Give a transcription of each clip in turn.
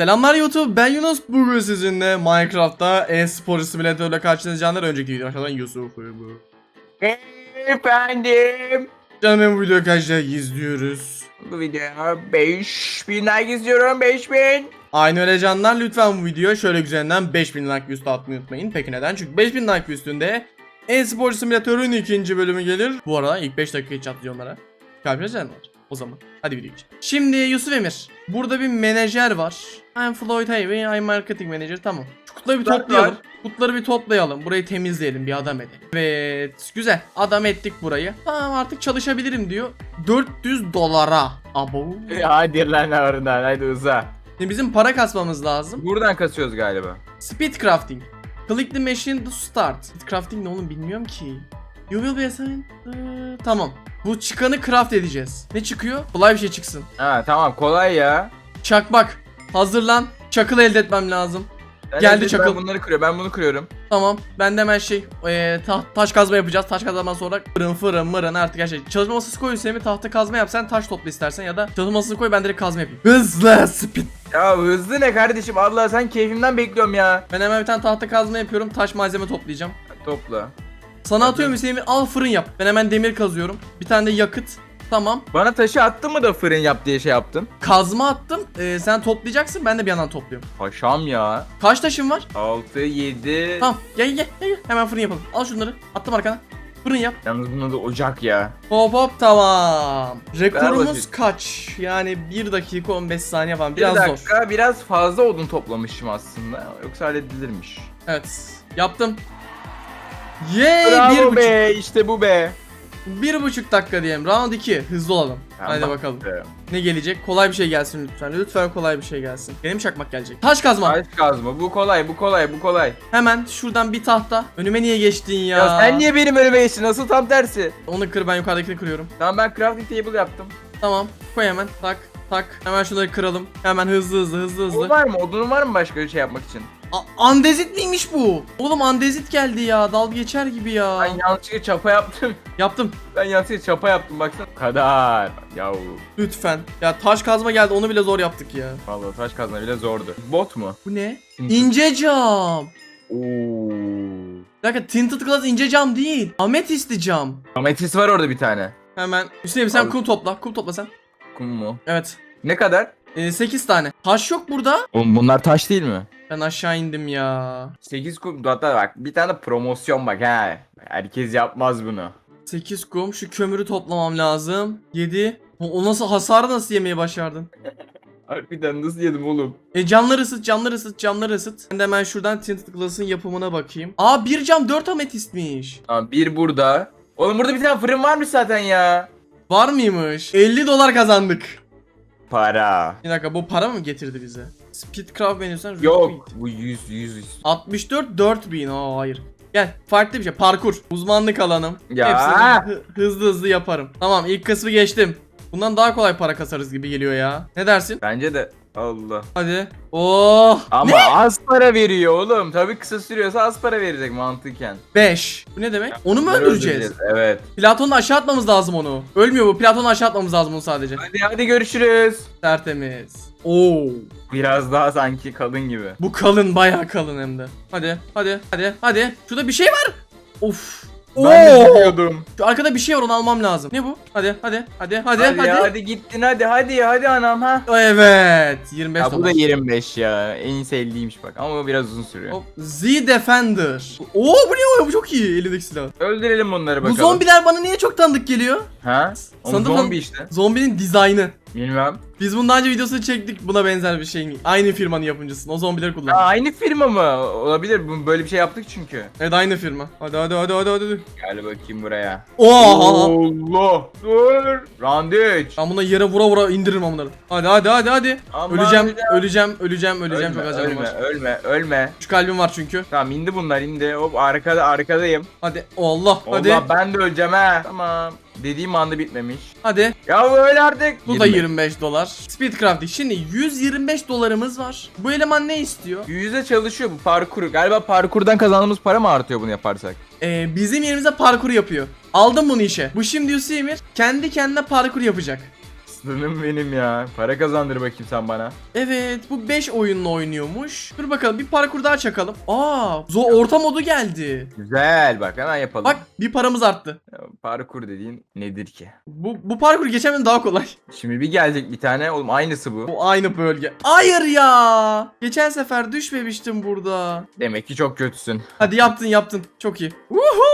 Selamlar YouTube ben Yunus bugün sizinle Minecraft'ta e-spor simülatörle karşınızda canlar önceki video aşağıdan Yusuf bu. Efendim. Canım ben bu videoyu kaçta izliyoruz. Bu videoya 5000 like istiyorum 5000. Aynı öyle canlar lütfen bu videoya şöyle güzelinden 5000 like üstü atmayı unutmayın. Peki neden? Çünkü 5000 like üstünde e-spor simülatörün ikinci bölümü gelir. Bu arada ilk 5 dakika hiç atlayacağım onlara. Kalbiniz canlar. O zaman hadi video geçelim. Şimdi Yusuf Emir. Burada bir menajer var. I'm Floyd Hayvey, I'm marketing manager. Tamam. Şu kutuları bir toplayalım. var. Kutuları bir toplayalım. Burayı temizleyelim. Bir adam edelim. Evet. Güzel. Adam ettik burayı. Tamam artık çalışabilirim diyor. 400 dolara. Abo. Hadi lan oradan hadi uza. Şimdi bizim para kasmamız lazım. Buradan kasıyoruz galiba. Speed crafting. Click the machine to start. Speed crafting ne oğlum bilmiyorum ki. You will be assigned. Ee, tamam. Bu çıkanı craft edeceğiz. Ne çıkıyor? Kolay bir şey çıksın. Ha tamam kolay ya. Çakmak. Hazırlan. Çakıl elde etmem lazım. Ben Geldi çakıl. Ben bunları kırıyorum ben bunu kırıyorum. Tamam. Ben de hemen şey ee, ta- taş kazma yapacağız. Taş kazmadan sonra fırın fırın mırın artık her şey. Çalışma masası koy Hüseyin tahta kazma yap sen taş topla istersen ya da çalışma masasını koy ben direkt kazma yapayım. Hızlı speed. Ya hızlı ne kardeşim Allah sen keyfimden bekliyorum ya. Ben hemen bir tane tahta kazma yapıyorum. Taş malzeme toplayacağım. Topla. Sana atıyorum Hüseyin al fırın yap. Ben hemen demir kazıyorum. Bir tane de yakıt. Tamam. Bana taşı attın mı da fırın yap diye şey yaptın? Kazma attım. Ee, sen toplayacaksın. Ben de bir yandan topluyorum. Paşam ya. Kaç taşın var? 6 7. Tamam. Gel gel gel. gel. Hemen fırın yapalım. Al şunları. Attım arkana. Fırın yap. Yalnız bunun da ocak ya. Hop hop tamam. Rekorumuz kaç? Yani 1 dakika 15 saniye falan. Bir Biraz zor. dakika biraz fazla odun toplamışım aslında. Yoksa halledilirmiş. Evet. Yaptım. Yay! Bir Bravo buçuk, be işte bu be. bir buçuk dakika diyelim. Round 2. Hızlı olalım. Hadi Tamam. bakalım. Ne gelecek? Kolay bir şey gelsin lütfen. Lütfen kolay bir şey gelsin. Benim çakmak gelecek. Taş kazma. Taş kazma bu kolay bu kolay bu kolay. Hemen şuradan bir tahta. Önüme niye geçtin ya? Ya, sen niye benim önüme geçtin? Nasıl tam tersi? Onu kır ben yukarıdakini kırıyorum. Tamam ben crafting table yaptım. Tamam. Koy hemen. Tak tak. Hemen şunları kıralım. Hemen hızlı hızlı hızlı Odun hızlı. var mı? Odunun var mı başka bir şey yapmak için? A- andezit miymiş bu? Oğlum andezit geldi ya. Dalga geçer gibi ya. Ben yanlışlıkla çapa yaptım. Yaptım. Ben yanlışlıkla çapa yaptım baksana. Kadar. Yahu. Lütfen. Ya taş kazma geldi. Onu bile zor yaptık ya. Vallahi taş kazma bile zordu. Bot mu? Bu ne? İnce cam. Oo. Bir dakika tinted glass ince cam değil. Ametistli cam. Ametist var orada bir tane. Hemen. Hüseyin sen Al. kum topla. Kum topla sen. Kum mu? Evet. Ne kadar? Ee, 8 tane. Taş yok burada. Oğlum bunlar taş değil mi? Ben aşağı indim ya. 8 kum. Hatta bak bir tane promosyon bak ha. Herkes yapmaz bunu. 8 kum. Şu kömürü toplamam lazım. 7. O, nasıl hasarı nasıl yemeye başardın? Harbiden nasıl yedim oğlum? E camları ısıt, camları ısıt, camları ısıt. Ben de hemen şuradan Tinted Glass'ın yapımına bakayım. Aa bir cam 4 ametistmiş. Tamam bir burada. Oğlum burada bir tane fırın varmış zaten ya. Var mıymış? 50 dolar kazandık. Para. Bir dakika bu para mı getirdi bize? Speedcraft menüsünden Yok bu 100 100 100. 64 4000. Aa hayır. Gel farklı bir şey. Parkur. Uzmanlık alanım. Ya. Hepsini hı- hızlı hızlı yaparım. Tamam ilk kısmı geçtim. Bundan daha kolay para kasarız gibi geliyor ya. Ne dersin? Bence de Allah. Hadi. Oh. Ama az para veriyor oğlum. Tabii kısa sürüyorsa az para verecek mantıken. 5. Bu ne demek? Onu mu öldüreceğiz? Evet. Platon'u aşağı atmamız lazım onu. Ölmüyor bu. Platon'u aşağı atmamız lazım onu sadece. Hadi hadi görüşürüz. Tertemiz. Oo. Biraz daha sanki kalın gibi. Bu kalın bayağı kalın hem de. Hadi hadi hadi hadi. Şurada bir şey var. Of. Ben de biliyordum. Şu arkada bir şey var onu almam lazım. Ne bu? Hadi hadi hadi hadi Hadi, hadi. ya, hadi gittin hadi hadi hadi anam ha. Evet. 25 Ya bu da dolar. 25 ya. En sevdiğimmiş bak ama bu biraz uzun sürüyor. Hop. Z Defender. Oo bu ne o? Bu çok iyi elindeki silah. Öldürelim bunları Bu bakalım. zombiler bana niye çok tanıdık geliyor? Ha? O Sanırım- zombi işte. Zombinin dizaynı. Bilmem. Biz bundan önce videosunu çektik buna benzer bir şey mi? Aynı firmanın yapımcısın. O zombileri Aa, kullan. aynı firma mı? Olabilir. Bu- Böyle bir şey yaptık çünkü. Evet aynı firma. Hadi hadi hadi hadi hadi. Gel bakayım buraya. Oha. Allah. Dur. Round 3. Ben buna yere vura vura indiririm onları. Hadi hadi hadi hadi. Aman öleceğim, hocam. öleceğim, öleceğim, öleceğim. ölme, Çok canım ölme, var. ölme, ölme. Üç kalbim var çünkü. Tamam indi bunlar indi. Hop arkada arkadayım. Hadi. Allah. Hadi. Allah ben de öleceğim ha. Tamam. Dediğim anda bitmemiş. Hadi. Ya öyle artık. Bu da 25 dolar. Speedcraft. Şimdi 125 dolarımız var. Bu eleman ne istiyor? Yüzde çalışıyor bu parkur. Galiba parkurdan kazandığımız para mı artıyor bunu yaparsak? Ee, bizim yerimize parkur yapıyor. Aldım bunu işe. Bu şimdi Hüseyin kendi kendine parkur yapacak. Aslanım benim ya. Para kazandır bakayım sen bana. Evet bu 5 oyunla oynuyormuş. Dur bakalım bir parkur daha çakalım. Aa zor orta modu geldi. Güzel bak hemen yapalım. Bak bir paramız arttı. Ya, Parkur dediğin nedir ki? Bu, bu parkur geçemen daha kolay. Şimdi bir gelecek bir tane. Oğlum aynısı bu. Bu aynı bölge. Hayır ya. Geçen sefer düşmemiştim burada. Demek ki çok kötüsün. Hadi yaptın yaptın. Çok iyi. Woohoo!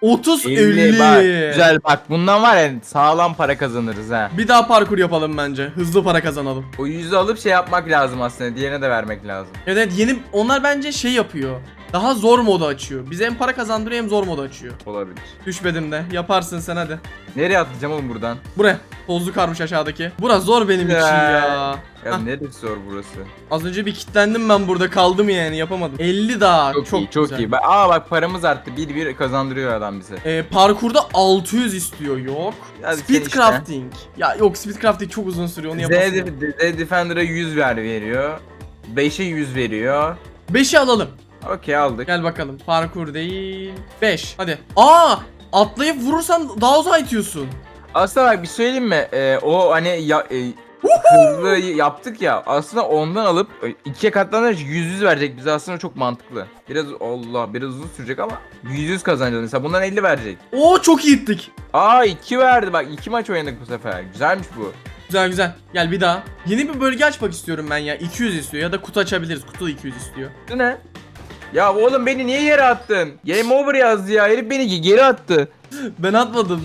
30 50. 50 bak. Güzel bak bundan var ya sağlam para kazanırız ha. Bir daha parkur yapalım bence. Hızlı para kazanalım. O yüzü alıp şey yapmak lazım aslında. Diğerine de vermek lazım. Evet evet, yeni onlar bence şey yapıyor. Daha zor modu açıyor. Bize hem para kazandırıyor hem zor modu açıyor. Olabilir. Düşmedim de. Yaparsın sen hadi. Nereye atlayacağım oğlum buradan? Buraya. Tozlu karmış aşağıdaki. Bura zor benim için ya. Ya Hah. neresi zor burası? Az önce bir kilitlendim ben burada kaldım yani yapamadım. 50 daha. Çok, Çok, iyi, çok güzel. iyi. Bak, aa bak paramız arttı. Bir bir kazandırıyor adam bize. Ee, parkurda 600 istiyor yok. Hadi sen Speed işte. crafting. Ya yok speed crafting çok uzun sürüyor onu Z, yapasın. Z Defender'a 100 ver veriyor. 5'e 100 veriyor. 5'i alalım. Okey aldık. Gel bakalım. Parkur değil. 5. Hadi. Aa! Atlayıp vurursan daha uzağa itiyorsun. Aslında bak bir söyleyeyim mi? Ee, o hani ya, e, hızlı yaptık ya. Aslında ondan alıp e, ikiye katlanınca 100 100 verecek bize aslında çok mantıklı. Biraz Allah biraz uzun sürecek ama 100 100 kazanacağız mesela bundan 50 verecek. Oo çok iyi ittik. Aa 2 verdi bak 2 maç oynadık bu sefer. Güzelmiş bu. Güzel güzel. Gel bir daha. Yeni bir bölge açmak istiyorum ben ya. 200 istiyor ya da kutu açabiliriz. Kutu da 200 istiyor. Bu ne? Ya oğlum beni niye yere attın? Game over yazdı ya. Herif beni geri attı. Ben atmadım.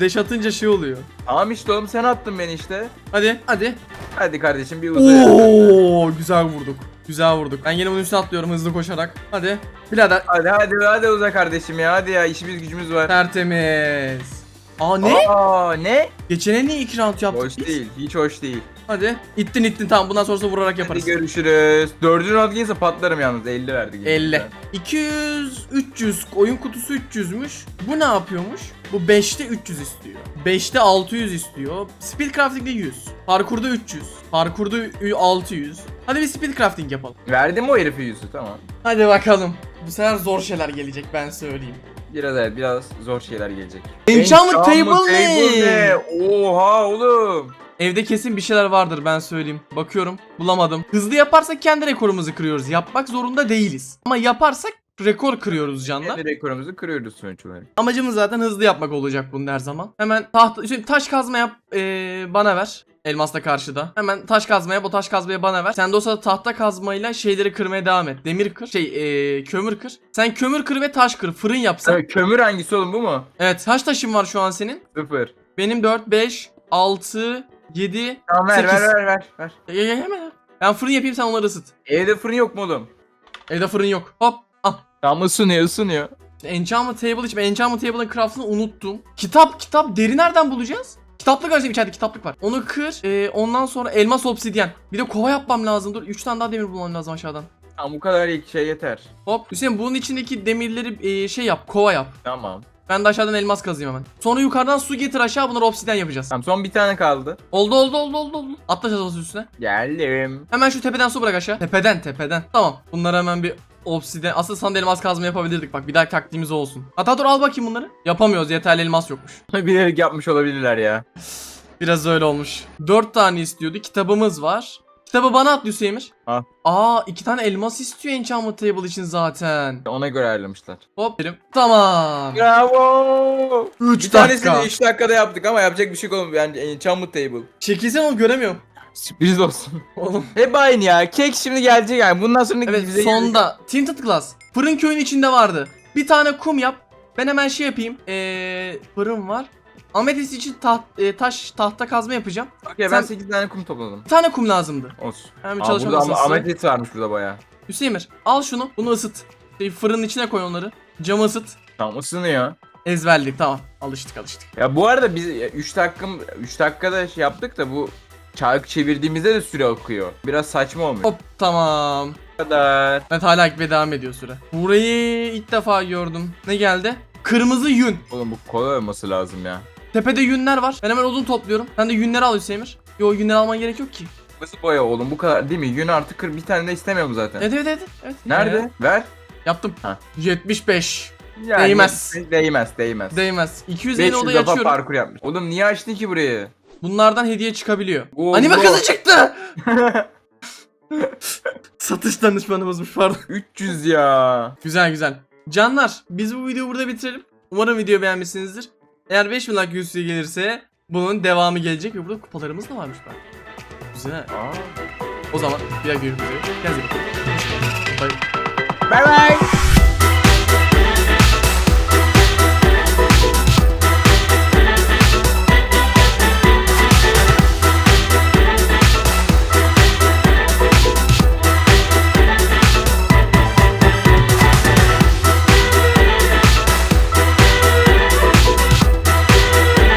Deş atınca şey oluyor. Tamam işte oğlum sen attın beni işte. Hadi hadi. Hadi kardeşim bir uzay. Oo güzel vurduk. Güzel vurduk. Ben yine bunun üstüne atlıyorum hızlı koşarak. Hadi. Birader. Hadi hadi hadi uza kardeşim ya. Hadi ya işimiz gücümüz var. Tertemiz. Aa ne? Aa ne? Geçene niye iki round yaptık Hoş biz? değil. Hiç hoş değil. Hadi. İttin ittin tamam bundan sonrası vurarak yaparız. Hadi görüşürüz. Dördüncü round gelirse patlarım yalnız. 50 verdi. 50. 200, 300, oyun kutusu 300'müş. Bu ne yapıyormuş? Bu 5'te 300 istiyor. 5'te 600 istiyor. Speed crafting'de 100. Parkurda 300. Parkurda ü- 600. Hadi bir speed crafting yapalım. Verdim o herifi yüzü tamam. Hadi bakalım. Bu sefer zor şeyler gelecek ben söyleyeyim. Biraz evet biraz zor şeyler gelecek. Enchantment table ne? ne? Oha oğlum. Evde kesin bir şeyler vardır ben söyleyeyim. Bakıyorum bulamadım. Hızlı yaparsak kendi rekorumuzu kırıyoruz. Yapmak zorunda değiliz. Ama yaparsak rekor kırıyoruz canlar. Kendi rekorumuzu kırıyoruz sonuç olarak. Amacımız zaten hızlı yapmak olacak bunu her zaman. Hemen tahta, şimdi taş kazma yap ee, bana ver. Elmasla karşıda. Hemen taş kazma yap o taş kazmayı bana ver. Sen de o sırada tahta kazmayla şeyleri kırmaya devam et. Demir kır. Şey ee, kömür kır. Sen kömür kır ve taş kır. Fırın yapsan. Tabii, kömür hangisi oğlum bu mu? Evet kaç taşın var şu an senin? Sıfır. Benim 4, 5, 6, 7. Tamam ver ver Sekiz. ver ver. ver. Gel gel gel hemen. Ben fırın yapayım sen onları ısıt. Evde fırın yok mu oğlum? Evde fırın yok. Hop. Al. Tamam ısınıyor ısınıyor. Enchantment Table için Enchantment Table'ın craftını unuttum. Kitap kitap deri nereden bulacağız? Kitaplık var içeride kitaplık var. Onu kır. Ee, ondan sonra elmas obsidyen. Bir de kova yapmam lazım. Dur 3 tane daha demir bulmam lazım aşağıdan. Tamam bu kadar şey yeter. Hop. Hüseyin bunun içindeki demirleri ee, şey yap. Kova yap. Tamam. Ben de aşağıdan elmas kazayım hemen. Sonra yukarıdan su getir aşağı bunları obsidyen yapacağız. Tamam son bir tane kaldı. Oldu oldu oldu oldu oldu. Atla çatası üstüne. Geldim. Hemen şu tepeden su bırak aşağı. Tepeden tepeden. Tamam. Bunları hemen bir obsidyen. Aslında sana da elmas kazma yapabilirdik bak. Bir dahaki taktiğimiz o olsun. Hatta dur al bakayım bunları. Yapamıyoruz. Yeterli elmas yokmuş. Bilerek yapmış olabilirler ya. Biraz öyle olmuş. 4 tane istiyordu. Kitabımız var. Kitabı bana at Hüseyin'ir. Al. Aa iki tane elmas istiyor Enchantment Table için zaten. Ona göre ayarlamışlar. Hop dedim. Tamam. Bravo. 3 Bir tanesini dakika. 3 dakikada yaptık ama yapacak bir şey oğlum. Yani Enchantment Table. Çekilsen onu göremiyorum. Sürpriz olsun. Oğlum. Hep aynı ya. Kek şimdi gelecek yani. Bundan sonra Evet bize sonda. Tinted Glass. Fırın köyün içinde vardı. Bir tane kum yap. Ben hemen şey yapayım. Ee, fırın var. Ametist için taht, e, taş tahta kazma yapacağım. Okey ben Sen- 8 tane kum topladım. Bir tane kum lazımdı. Olsun. Hemen Aa, çalışma burada ama masası. ametit varmış burada baya. Hüseyin'ir al şunu. Bunu ısıt. Şey, fırının içine koy onları. Camı ısıt. Tamam ısınıyor. Ezberledik tamam. Alıştık alıştık. Ya bu arada biz 3 dakika 3 dakikada şey yaptık da bu çark çevirdiğimizde de süre akıyor. Biraz saçma olmuş. Hop tamam. Bu kadar. Evet hala gitmeye devam ediyor süre. Burayı ilk defa gördüm. Ne geldi? Kırmızı yün. Oğlum bu kolay olması lazım ya. Tepede yünler var. Ben hemen odun topluyorum. Sen de yünleri al Hüseyin'ir. Yo yünleri alman gerek yok ki. Nasıl boya oğlum bu kadar değil mi? Yün artı kır bir tane de istemiyorum zaten. Evet evet evet. evet. Nerede? Ee, Ver. yaptım. Ha. 75. Yani Değmez. Değmez değmez. Değmez. 200 yeni 500 odayı açıyorum. parkur yapmış. Oğlum niye açtın ki burayı? bunlardan hediye çıkabiliyor. Oo, Anime bu- kızı çıktı. Satış danışmanımızmış pardon. 300 ya. Güzel güzel. Canlar biz bu videoyu burada bitirelim. Umarım video beğenmişsinizdir. Eğer 5000 like yüzüğü gelirse bunun devamı gelecek ve burada kupalarımız da varmış bak. Güzel. Aa. O zaman bir daha görüşmek üzere. Kendinize iyi bakın. Bye. Bye bye.